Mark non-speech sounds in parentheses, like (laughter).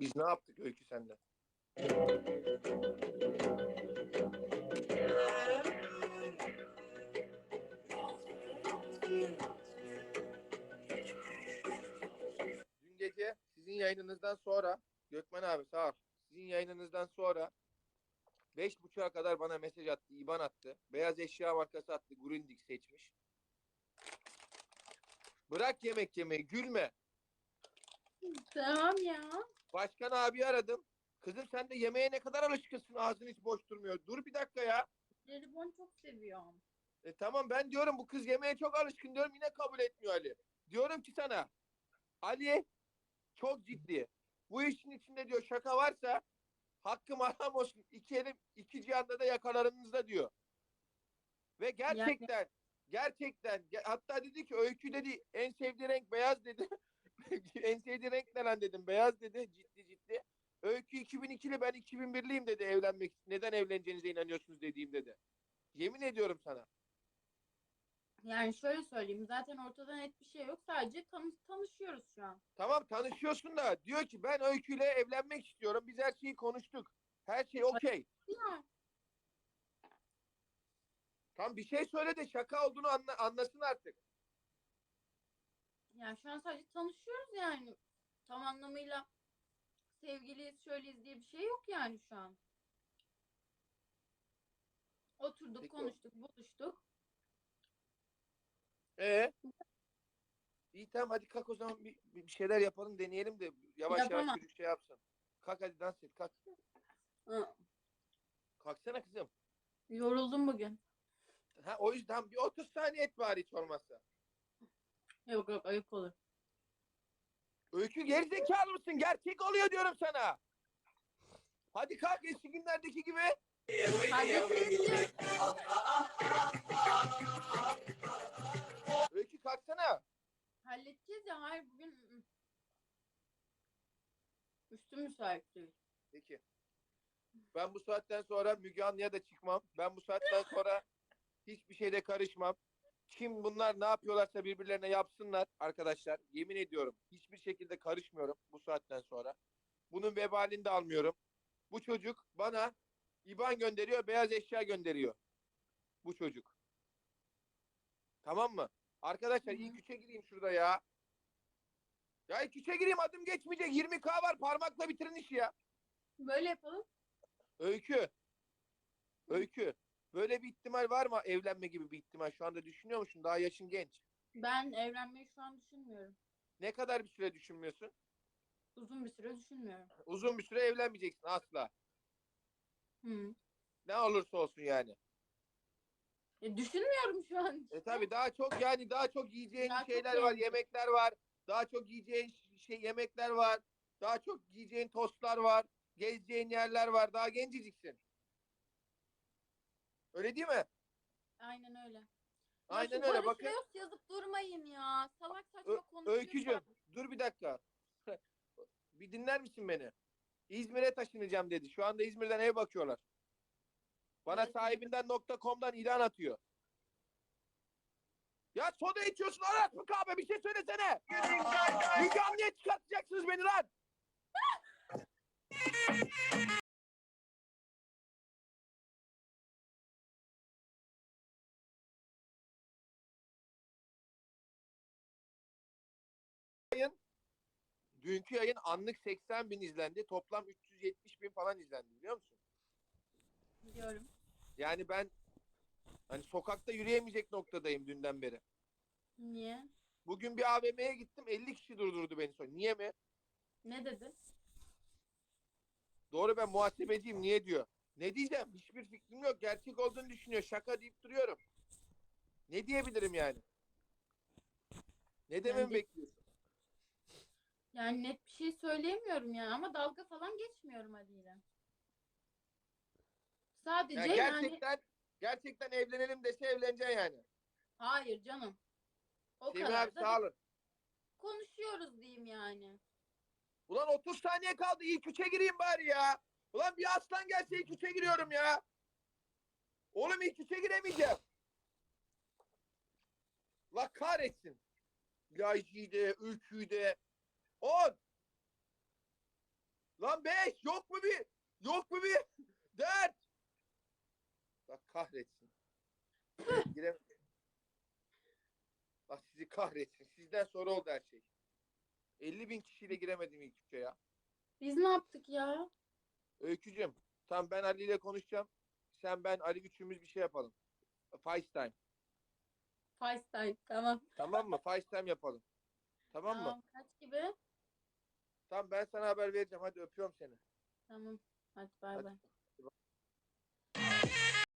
Biz ne yaptık Öykü sende? Dün gece sizin yayınınızdan sonra Gökmen abi sağ ol. Sizin yayınınızdan sonra beş buçuğa kadar bana mesaj attı, IBAN attı. Beyaz eşya markası attı. Grundig seçmiş. Bırak yemek yemeyi, gülme. Tamam ya. Başkan abi aradım. Kızım sen de yemeğe ne kadar alışkınsın ağzın hiç boş durmuyor. Dur bir dakika ya. Jelibon çok seviyorum. E tamam ben diyorum bu kız yemeğe çok alışkın diyorum yine kabul etmiyor Ali. Diyorum ki sana Ali çok ciddi. Bu işin içinde diyor şaka varsa hakkım haram olsun. İki elim iki cihanda da yakalarınızda diyor. Ve gerçekten gerçekten ge- hatta dedi ki öykü dedi en sevdiği renk beyaz dedi. (laughs) (laughs) en sevdiği renk ne lan dedim. Beyaz dedi ciddi ciddi. Öykü 2002'li ben 2001'liyim dedi evlenmek için. Neden evleneceğinize inanıyorsunuz dediğim dedi. Yemin ediyorum sana. Yani şöyle söyleyeyim. Zaten ortada net bir şey yok. Sadece tanış tanışıyoruz şu an. Tamam tanışıyorsun da diyor ki ben Öykü'yle evlenmek istiyorum. Biz her şeyi konuştuk. Her şey okey. Ya, Tam bir şey söyle de şaka olduğunu anla- anlasın artık. Yani şu an sadece tanışıyoruz yani. Tam anlamıyla sevgiliyiz, şöyleyiz diye bir şey yok yani şu an. Oturduk, Peki konuştuk, buluştuk. Ee? İyi tamam hadi kalk o zaman bir, bir şeyler yapalım deneyelim de yavaş yavaş Yapamam. çocuk şey yapsın. Kalk hadi dans et kalk. Hı. Kalksana kızım. Yoruldum bugün. Ha, o yüzden bir 30 saniye et bari hiç olmazsa. Yok yok ayıp olur. Öykü gerizekalı mısın? Gerçek oluyor diyorum sana. Hadi kalk eski günlerdeki gibi. Öykü kalksana. halledeceğiz ya. Hayır bugün üstüm müsait değil. Peki. Ben bu saatten sonra Müge Anlı'ya da çıkmam. Ben bu saatten sonra hiçbir şeyde karışmam. Kim bunlar ne yapıyorlarsa birbirlerine yapsınlar arkadaşlar. Yemin ediyorum hiçbir şekilde karışmıyorum bu saatten sonra. Bunun vebalini de almıyorum. Bu çocuk bana IBAN gönderiyor, beyaz eşya gönderiyor. Bu çocuk. Tamam mı? Arkadaşlar ilk üçe gireyim şurada ya. Ya ilk üçe gireyim adım geçmeyecek. 20k var parmakla bitirin işi ya. Böyle yapalım. Öykü. Öykü. Böyle bir ihtimal var mı evlenme gibi bir ihtimal? Şu anda düşünüyor musun? Daha yaşın genç. Ben evlenmeyi şu an düşünmüyorum. Ne kadar bir süre düşünmüyorsun? Uzun bir süre düşünmüyorum. Uzun bir süre evlenmeyeceksin asla. Hı. Ne olursa olsun yani. E, düşünmüyorum şu an. E tabi daha çok yani daha çok yiyeceğin Daha çok şeyler var, beğendim. yemekler var. Daha çok yiyeceğin şey yemekler var. Daha çok yiyeceğin tostlar var. Gezeceğin yerler var. Daha genceciksin. Öyle değil mi? Aynen öyle. Aynen öyle. Bakın yazıp durmayın ya. Salak saçma Ö- konuşuyorlar. Öykücüm dur bir dakika. (laughs) bir dinler misin beni? İzmir'e taşınacağım dedi. Şu anda İzmir'den ev bakıyorlar. Bana Evet. sahibinden.com'dan ilan atıyor. Ya soda içiyorsun Aras mı kahve bir şey söylesene. Müge Anlı'ya çıkartacaksınız beni lan. Yayın, dünkü yayın anlık 80 bin izlendi. Toplam 370 bin falan izlendi biliyor musun? Biliyorum. Yani ben hani sokakta yürüyemeyecek noktadayım dünden beri. Niye? Bugün bir AVM'ye gittim 50 kişi durdurdu beni sonra. Niye mi? Ne dedi? Doğru ben muhasebeciyim niye diyor. Ne diyeceğim? Hiçbir fikrim yok. Gerçek olduğunu düşünüyor. Şaka deyip duruyorum. Ne diyebilirim yani? Ne dememi de- bekliyorsun? Yani net bir şey söyleyemiyorum ya ama dalga falan geçmiyorum Ali'yle. Sadece Yani yani gerçekten gerçekten evlenelim dese evleneceksin yani. hayır canım. O Semih kadar abi da sağ olun. konuşuyoruz diyeyim yani. Ulan 30 saniye kaldı. İlk üçe gireyim bari ya. Ulan bir aslan gelse ilk üçe giriyorum ya. Oğlum ilk üçe giremeyeceğim. La kahretsin. Lajide, Ülkü'de. 10. Lan 5 yok mu bir? Yok mu bir? 4 Bak kahretsin. Girem Bak sizi kahretsin. Sizden sonra oldu her şey. 50 bin kişiyle giremedim ilk üçe ya. Biz ne yaptık ya? Öykücüm. Tamam ben Ali ile konuşacağım. Sen ben Ali üçümüz bir şey yapalım. FaceTime. FaceTime. Tamam. Tamam mı? FaceTime yapalım. Tamam mı? Tamam. Kaç gibi? Tamam ben sana haber vereceğim. Hadi öpüyorum seni. Tamam. Hadi bay Hadi. bay.